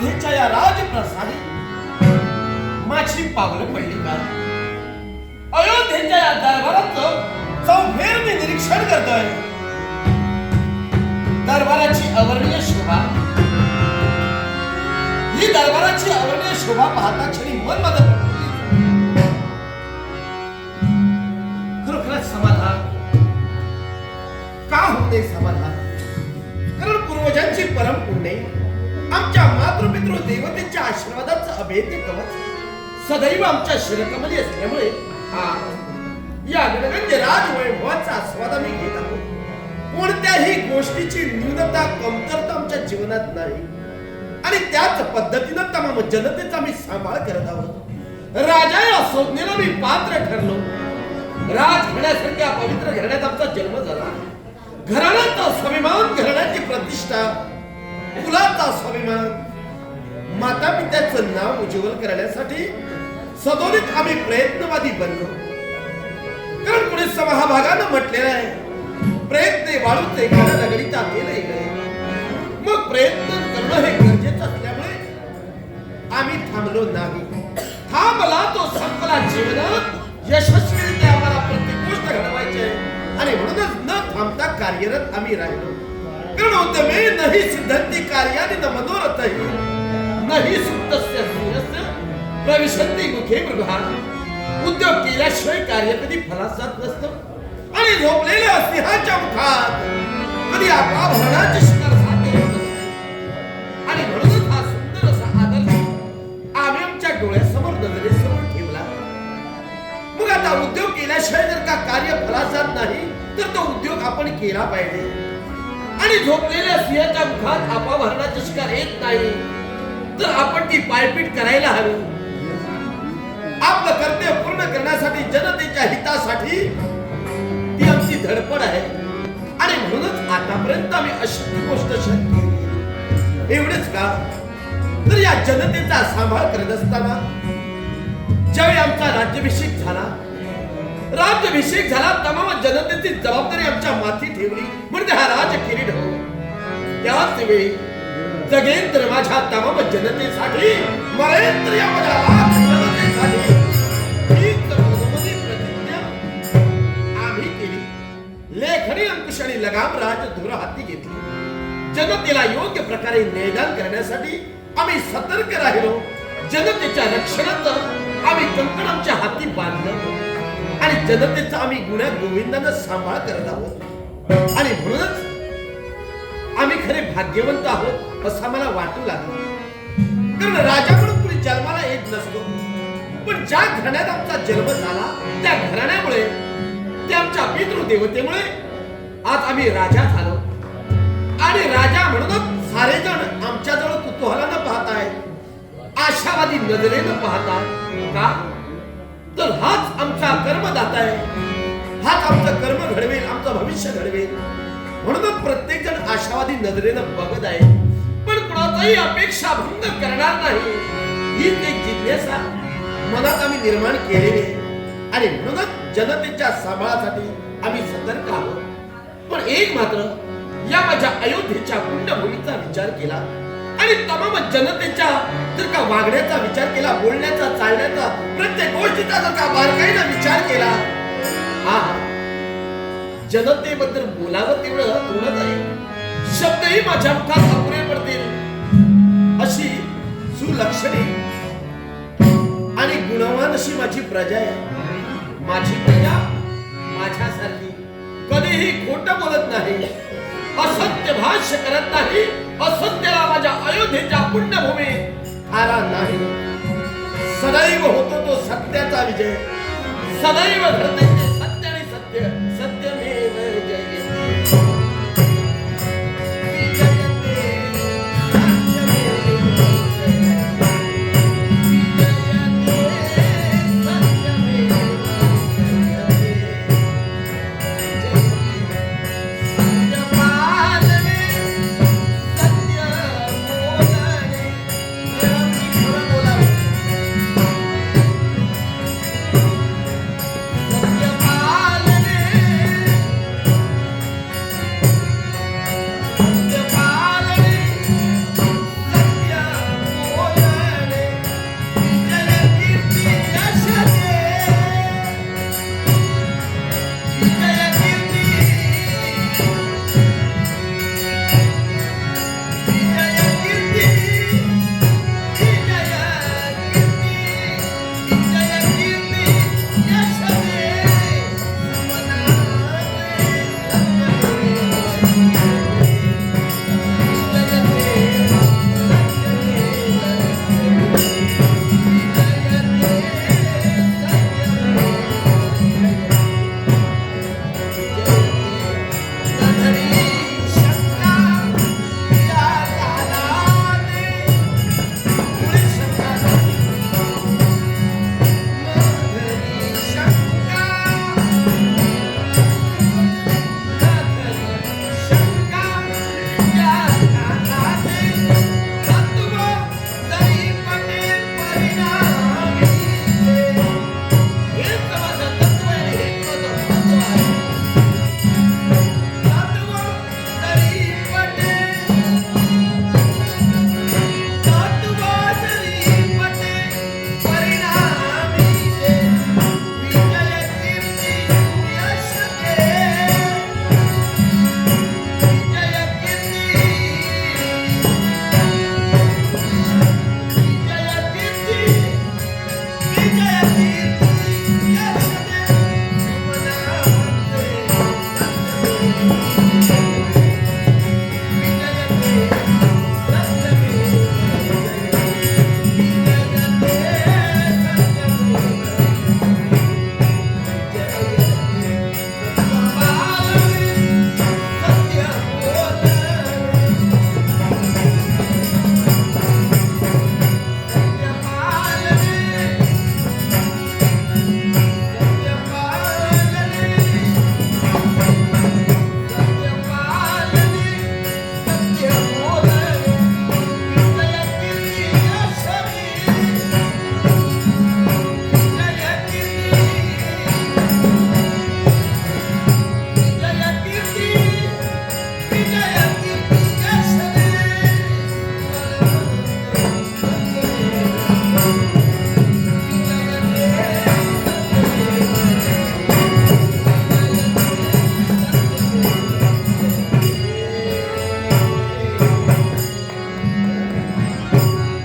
अयोध्येच्या या राजप्रसादी माझी पावलं पडली का? अयोध्येच्या या दरबाराचं चौफेर मी निरीक्षण करतोय. दरबाराची अवर्णीय शोभा. ही दरबाराची अवर्णीय शोभा पाहता क्षणी मन माझं खरोखरच समाधान. का होते समाधान? कारण पूर्वजांची परम पुण्य आमच्या मातृपितृ देवतेच्या आशीर्वादाचं अभेद्य कवच. सदैव आमच्या शिरकमली असल्यामुळे हा या गणगंज राजवैभवाचा आस्वाद आम्ही घेत आहोत. कोणत्याही गोष्टीची न्यूनता कमतरता आमच्या जीवनात नाही. आणि त्याच पद्धतीनं तमाम जनतेचा आम्ही सांभाळ करत आहोत. राजा या संज्ञेला मी पात्र ठरलो. राज घेण्यासारख्या पवित्र घराण्यात आमचा जन्म झाला. घराण्यात स्वाभिमान घराण्याची प्रतिष्ठा कुलाचा स्वाभिमान माता पित्याचं नाव उज्ज्वल करण्यासाठी सदोदित आम्ही प्रयत्नवादी बनलो. कारण पुढे समहाभागानं म्हटलेलं आहे प्रयत्न वाळूचे एखाद्या लगडीचा तेल मग प्रयत्न करणं हे गरजेचं असल्यामुळे आम्ही थांबलो नाही. थांबला तो संपला जीवनात. यशस्वीरित्या आम्हाला प्रत्येक गोष्ट घडवायची आहे. आणि म्हणूनच न थांबता कार्यरत आम्ही राहिलो. कारण उद्यमे नाही सिद्धंती कार्याने न मनोरथही नाही सुप्तस्य सूर्यस्य प्रविशंती मुखे मृगा। उद्योग केल्याशिवाय कार्य कधी फलास जात नसतं आणि झोपलेल्या सिंहाच्या मुखात कधी आपला भरणाची शिकार साध्य होत आणि म्हणूनच हा सुंदर असा आदर्श आम्ही आमच्या डोळ्यासमोर नजरेसमोर ठेवला. मग आता उद्योग केल्याशिवाय जर का कार्य फलास जात नाही तर तो उद्योग आपण केला पाहिजे. झोपलेल्या सिंहाच्या मुखात आपा शिकार येत नाही. तर आपण ती पायपीट करायला हवी. आपलं कर्तव्य पूर्ण करण्यासाठी जनतेच्या हितासाठी ती आमची धडपड आहे. आणि म्हणूनच आतापर्यंत आम्ही अशी गोष्ट शक्य एवढेच का? तर या जनतेचा सांभाळ करत असताना ज्यावेळी आमचा राज्याभिषेक झाला राज्याभिषेक झाला तमाम जनतेची जबाबदारी आमच्या माथी ठेवली. त्याच वेळी जगेंद्र माझ्या तमाम जनतेसाठी मरेंद्र या माझ्या लाख जनतेसाठी हीच अंकुश आणि लगाम राज धुर हाती घेतली. जनतेला योग्य प्रकारे निदान करण्यासाठी आम्ही सतर्क राहिलो. जनतेच्या रक्षणात आम्ही कंकण आमच्या हाती बांधलं. आणि जनतेचा आम्ही गुण्या गोविंदानं सांभाळ करत आहोत. आणि म्हणून भाग्यवंत आहोत असं मला वाटू लागलं. कारण राजा म्हणून कुणी जन्माला येत नसतो. पण ज्या घराण्यात आमचा जन्म झाला त्या घराण्यामुळे ते आमच्या पितृदेवतेमुळे आज आम्ही राजा झालो. आणि राजा म्हणूनच सारे जण आमच्याजवळ कुतूहलानं पाहत पाहतायत आशावादी नजरेनं पाहताय का? तर हाच आमचा कर्मदाता आहे. हाच आमचं कर्म घडवेल आमचं भविष्य घडवेल. म्हणूनच प्रत्येक आशावादी नजरेनं बघत आहे. पण कुणाचाही अपेक्षा भंग करणार नाही. हीच एक जिज्ञासा मनात आम्ही निर्माण केलेली आहे. आणि म्हणूनच जनतेच्या सांभाळासाठी आम्ही सतर्क आहोत. पण एक मात्र या माझ्या अयोध्येच्या पुण्यभूमीचा विचार केला. आणि तमाम जनतेच्या जर का वागण्याचा विचार केला बोलण्याचा चालण्याचा प्रत्येक गोष्टीचा जर का बारकाईनं विचार केला हा जनतेबद्दल बोलावं तेवढं थोडंच आहे. शब्दही माझ्या मुखात अपुरे पडतील. अशी सुलक्षणे आणि गुणवान अशी माझी प्रजा आहे. माझी प्रजा माझ्यासारखी. कधीही खोट बोलत नाही. असत्य भाष्य करत नाही. असत्याला माझ्या अयोध्येच्या पुण्यभूमी थारा नाही. सदैव होतो तो सत्याचा विजय. सदैव घडते